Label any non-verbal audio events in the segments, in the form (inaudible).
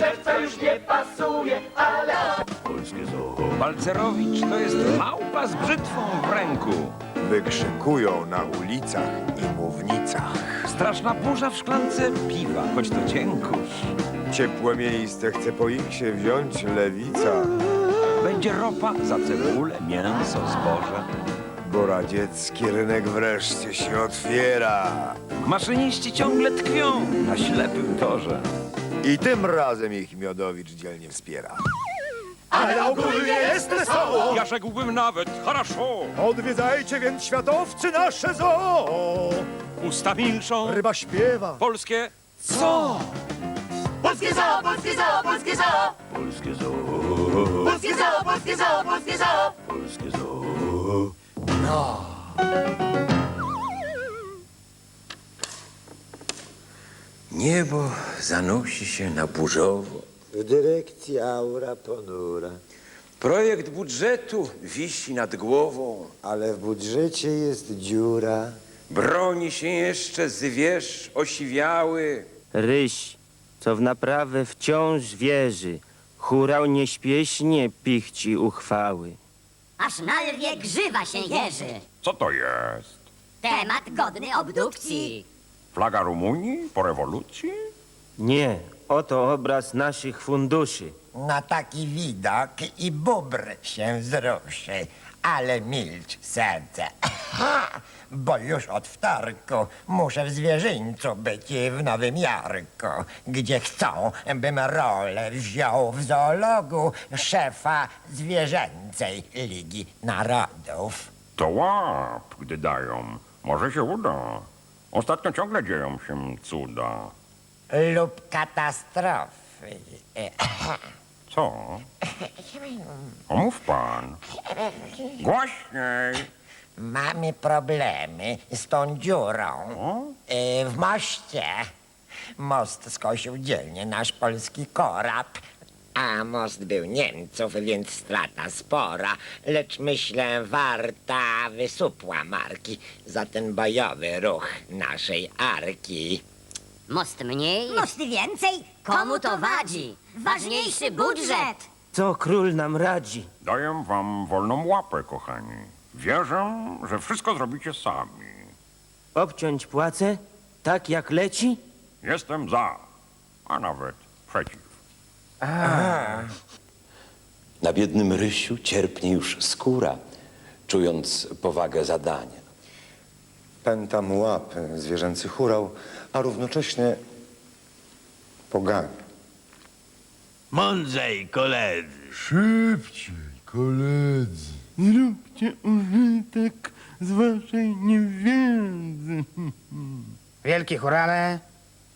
czerwca już nie pasuje, ale... Polskie zoo. Balcerowicz to jest małpa z brzytwą w ręku. Wykrzykują na ulicach i mównicach. Straszna burza w szklance piwa, choć to cienkusz. Ciepłe miejsce chce po ich się wziąć lewica, Będzie ropa za cebulę, mięso, zboże. bo radziecki rynek wreszcie się otwiera. Maszyniści ciągle tkwią na ślepym torze. I tym razem ich Miodowicz dzielnie wspiera. Ale ogólnie jest wesoło! Ja rzekłbym nawet, хорошо. Odwiedzajcie więc światowcy nasze zoo! Usta milczą, Ryba śpiewa. polskie co? Polskie zoo, polskie zoo, polskie zoo! Polskie zoo. Polskie zoo, polskie zoo, polskie zoo! Polskie zoo. Niebo zanosi się na burzowo. W dyrekcji aura ponura, Projekt budżetu wisi nad głową. ale w budżecie jest dziura. Broni się jeszcze zwierz osiwiały. Ryś, co w naprawę wciąż wierzy, hurał nieśpieśnie pichci uchwały. Aż na lwie grzywa się jeży. Co to jest? Temat godny obdukcji. Flaga Rumunii po rewolucji? Nie, oto obraz naszych funduszy. Na taki widok i bóbr się wzruszy, ale milcz serce, bo już od wtorku muszę w zwierzyńcu być w Nowym Jorku, gdzie chcą, bym rolę wziął w zoologu szefa zwierzęcej Ligi Narodów. To łap, gdy dają. Może się uda. Ostatnio ciągle dzieją się cuda. lub katastrofy. (coughs) Co? (coughs) Omów pan. Głośniej. Mamy problemy z tą dziurą y, w moście. Most skosił dzielnie nasz polski korab, a most był Niemców, więc strata spora. Lecz myślę, warta wysupła marki za ten bojowy ruch naszej arki. Most mniej, most więcej. Komu to wadzi? Ważniejszy budżet. Co król nam radzi? Daję wam wolną łapę, kochani. Wierzę, że wszystko zrobicie sami. Obciąć płacę, tak jak leci? Jestem za, a nawet przeciw. Na biednym rysiu cierpnie już skóra, czując powagę zadania. Pętam łap, zwierzęcy hurał, a równocześnie pogania. Mądrzej, koledzy. Szybciej, koledzy. Zróbcie użytek z waszej niewiedzy. Wielki hurale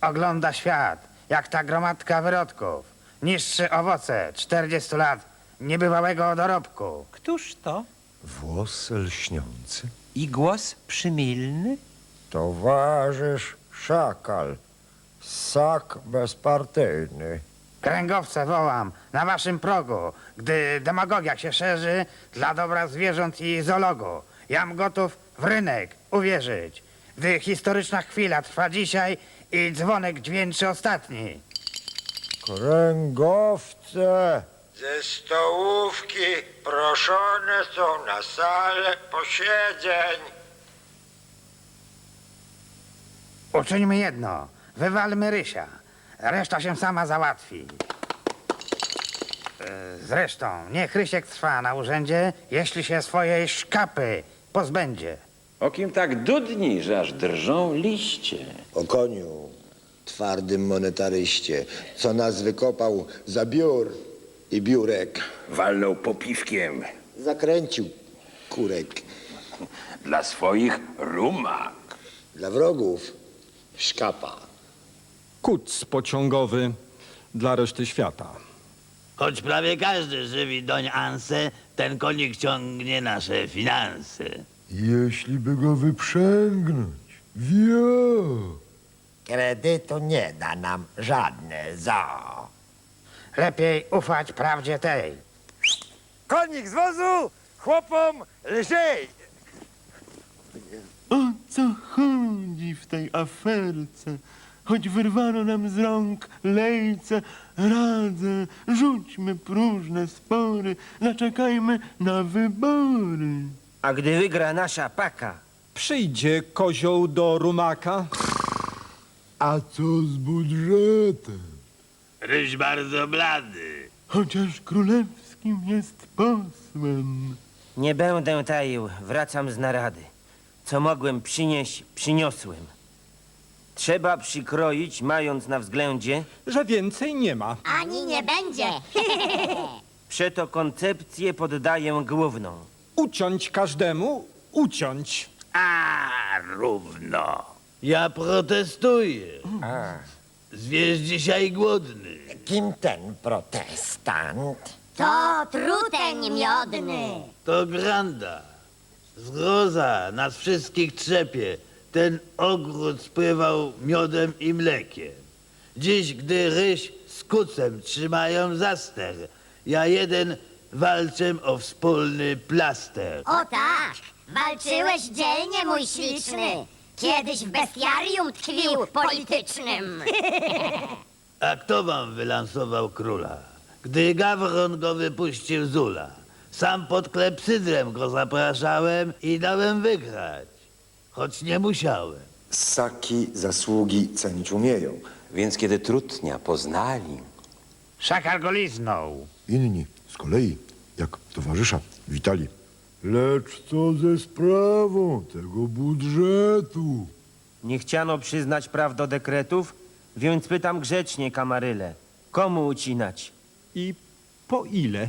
ogląda świat, jak ta gromadka wyrodków. Niższy owoce 40 lat niebywałego dorobku. Któż to? Włos lśniący. I głos przymilny? Towarzysz Szakal, sak bezpartyjny. Kręgowce wołam na waszym progu, gdy demagogia się szerzy dla dobra zwierząt i zoologu. Jam gotów w rynek uwierzyć, gdy historyczna chwila trwa dzisiaj i dzwonek dźwięczy ostatni. Kręgowce ze stołówki proszone są na salę posiedzeń. Uczyńmy jedno, wywalmy Rysia, reszta się sama załatwi. E, Zresztą, niech Rysiek trwa na urzędzie, jeśli się swojej szkapy pozbędzie. O kim tak dudni, że aż drżą liście. O koniu, twardym monetaryście, co nas wykopał za biur i biurek. Walnął popiwkiem. Zakręcił kurek. Dla swoich rumak. Dla wrogów szkapa. Kuc pociągowy dla reszty świata. Choć prawie każdy żywi doń ansę, ten konik ciągnie nasze finanse. Jeśli by go wyprzęgnąć, wio. Kredytu nie da nam żadne zoo. Lepiej ufać prawdzie tej. Konik z wozu, chłopom lżej. O co chodzi w tej aferce? choć wyrwano nam z rąk lejce, radzę, rzućmy próżne spory, zaczekajmy na wybory. A gdy wygra nasza paka, Przyjdzie kozioł do rumaka. A co z budżetem? Ryś bardzo blady. Chociaż królewskim jest posłem. nie będę taił, wracam z narady. Co mogłem przynieść, przyniosłem. Trzeba przykroić, mając na względzie, Że więcej nie ma. Ani nie będzie. (laughs) przeto koncepcję poddaję główną. Uciąć każdemu, uciąć. A, równo. Ja protestuję. Zwierz dzisiaj głodny. Kim ten protestant? To truteń miodny. To granda. Zgroza nas wszystkich trzepie. Ten ogród spływał miodem i mlekiem. Dziś, gdy ryś z kucem trzymają zaster, ja jeden walczę o wspólny plaster. O tak, walczyłeś dzielnie, mój śliczny. Kiedyś w bestiarium tkwił politycznym. A kto wam wylansował króla? Gdy Gawron go wypuścił z ula. Sam pod klepsydrem go zapraszałem i dałem wygrać. Choć nie musiałem. Ssaki zasługi cenić umieją. Więc kiedy trutnia poznali, Szakal go liznął. Inni z kolei, jak towarzysza, witali. Lecz co ze sprawą tego budżetu? Nie chciano przyznać praw do dekretów, więc pytam grzecznie, kamaryle. Komu ucinać? I po ile?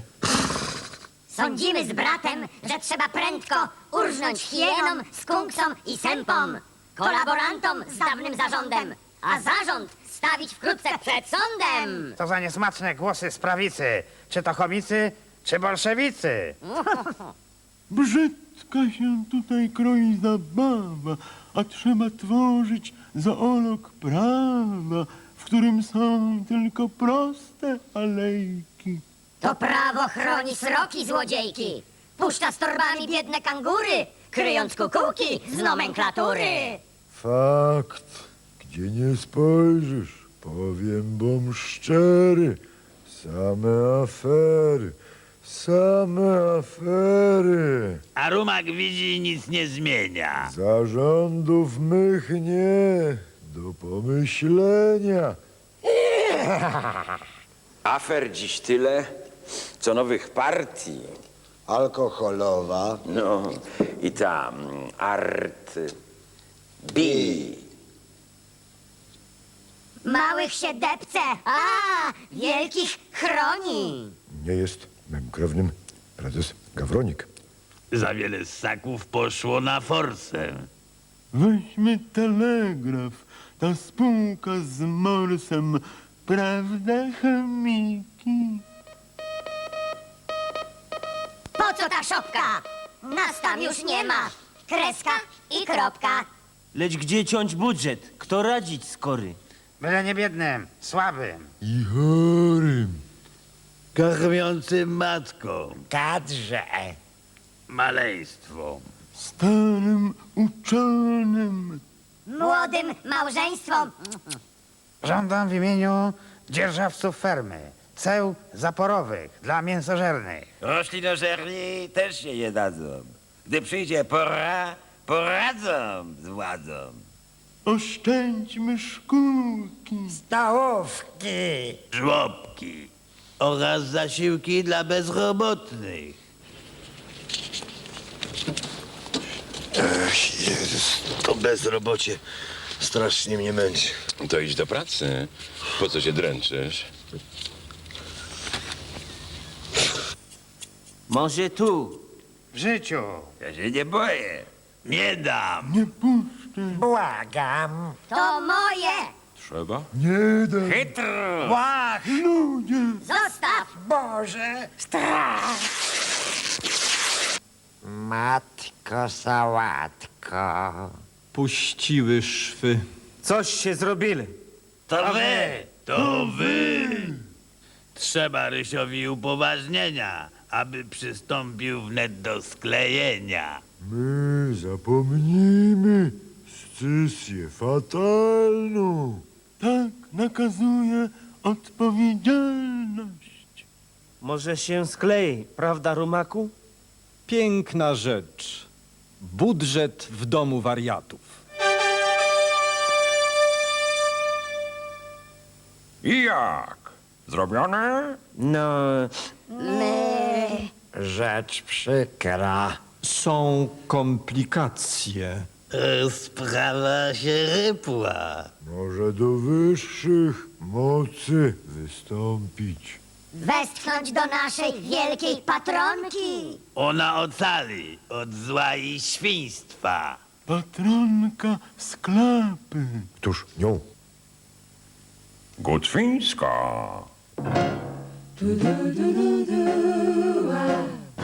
Sądzimy z bratem, że trzeba prędko urżnąć hienom, skunksom i sępom, kolaborantom z dawnym zarządem, a zarząd stawić wkrótce przed sądem. To za niesmaczne głosy z prawicy. Czy to chomicy, czy bolszewicy? (laughs) Brzydka się tutaj kroi zabawa, a trzeba tworzyć zoolog prawa, w którym są tylko proste alejki. To prawo chroni sroki złodziejki, puszcza z torbami biedne kangury, kryjąc kukułki z nomenklatury. Fakt, gdzie nie spojrzysz, powiem bom szczery. Same afery, same afery. A rumak widzi i nic nie zmienia. Zarządów mych nie do pomyślenia. (laughs) afer dziś tyle, co nowych partii. Alkoholowa, No i tam art bi. Małych się depce, a wielkich chroni. Nie jest mym krewnym prezes Gawronik. Za wiele ssaków poszło na forsę. Weźmy telegraf, ta spółka z morsem, prawda, chemiki? Po co ta szopka? Nas tam już nie ma. Kreska i kropka. Lecz gdzie ciąć budżet? Kto radzić skory? Byle nie biednym, słabym. I chorym. Karmiącym matką, Kadrze. maleństwom. Starym uczonym. Młodym małżeństwom. Żądam w imieniu dzierżawców fermy ceł zaporowych dla mięsożernych. Roślinożerni też się nie dadzą. Gdy przyjdzie pora, poradzą z władzą. Oszczędźmy szkółki. Stołówki. Żłobki oraz zasiłki dla bezrobotnych. Ech, Jezus, to bezrobocie strasznie mnie męczy. To idź do pracy. Po co się dręczysz? Może tu. W życiu. Ja się nie boję. Nie dam. Nie puszczę. Błagam. To moje. Trzeba? Nie dam. Chytro. Łach. Boże. Strach. Matko sałatko. puściły szwy. Coś się zrobili. To wy, to wy. Trzeba Rysiowi upoważnienia, aby przystąpił wnet do sklejenia. My zapomnimy scysję fatalną. Tak nakazuje odpowiedzialność. Może się sklei, prawda, Rumaku? Piękna rzecz. Budżet w domu wariatów. I jak? Zrobione? No, Rzecz przykra. Są komplikacje. E, Sprawa się rypła. Może do wyższych mocy wystąpić. Westchnąć do naszej wielkiej patronki. Ona ocali od zła i świństwa. Patronka sklapy. Któż nią? Gutwińska.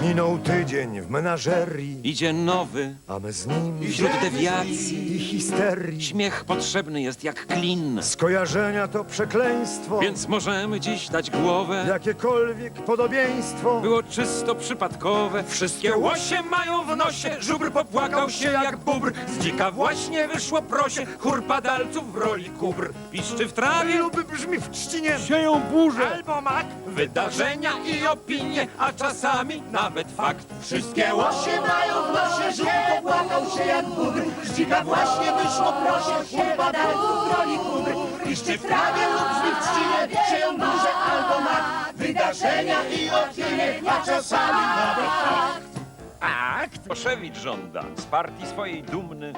Minął tydzień w menażerii, Idzie nowy, a my z nim wśród dewiacji. i histerii. Śmiech potrzebny jest jak klin. Skojarzenia to przekleństwo, Więc możemy dziś dać głowę. jakiekolwiek podobieństwo. Było czysto przypadkowe. Wszystkie łosie mają w nosie. Żubr popłakał się jak bóbr. Z dzika właśnie wyszło prosie. Chór padalców w roli kubr. Piszczy w trawie lub brzmi w trzcinie. Sieją burzę. Albo mak. Wydarzenia i opinie, a czasami nawet fakt. Wszystkie łosie mają w nosie. Żubr popłakał się jak bóbr. Z dzika właśnie wyszło prosie. Padalców w roli kubr. Piszczy w trawie lub brzmi w trzcinie. Sieją burze albo mak. Wydarzenia i opinie, a czasami nawet fakt. Akt? Poszewicz żąda z partii swojej dumny.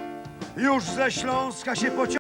Już ze Śląska się pociąga.